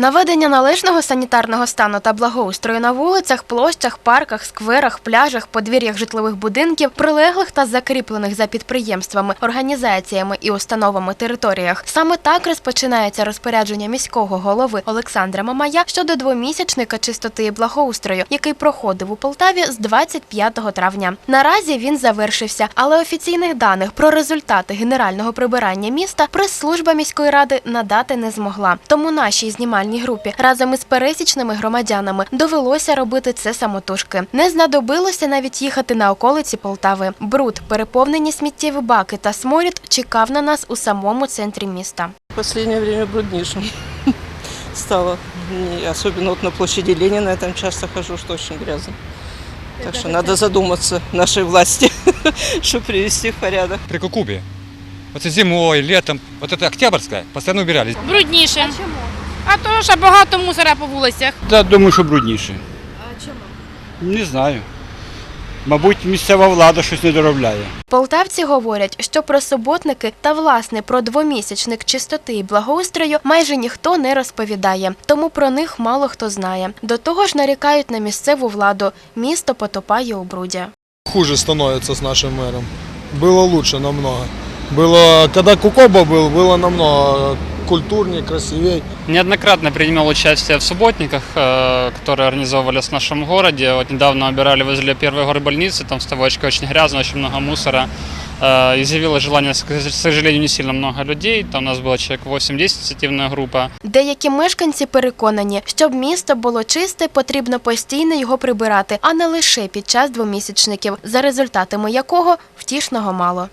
Наведення належного санітарного стану та благоустрою на вулицях, площах, парках, скверах, пляжах, подвір'ях житлових будинків, прилеглих та закріплених за підприємствами, організаціями і установами територіях. Саме так розпочинається розпорядження міського голови Олександра Мамая щодо двомісячника чистоти і благоустрою, який проходив у Полтаві з 25 травня. Наразі він завершився, але офіційних даних про результати генерального прибирання міста прес-служба міської ради надати не змогла. Тому нашій знімальній групі разом із пересічними громадянами довелося робити це самотужки. Не знадобилося навіть їхати на околиці Полтави. Бруд, переповнені сміттєві баки та сморід чекав на нас у самому центрі міста. Последнее время бруднейшим стало. И особенно на площади Ленина я там часто хожу, что очень грязно. Так что надо задуматься нашей власти, чтобы привести в порядок. при Кукубе. Вот зимой, летом, вот это Октябрьская, постоянно убирали. Брудніше. А чому? А то що багато мусора по вулицях. Та думаю, що брудніше. А чому? Не знаю. Мабуть, місцева влада щось не доробляє. Полтавці говорять, що про суботники та власне про двомісячник чистоти і благоустрою майже ніхто не розповідає, тому про них мало хто знає. До того ж нарікають на місцеву владу. Місто потопає у бруді. хуже становится с нашим мэром. Было лучше намного. Было, когда Кукоба был, было намного культурнее, красивее. Неоднократно принимал участие в субботниках, э, которые организовывались в нашем городе. Вот недавно убирали возле первой горы больницы, там ставочка очень грязно, очень много мусора. Э, Изъявилось желание, к сожалению, не сильно много людей. Там у нас было человек 8-10, инициативная группа. Деякі мешканці переконані, щоб місто було чисте, потрібно постійно його прибирати, а не лише під час двомісячників, за результатами якого втішного мало.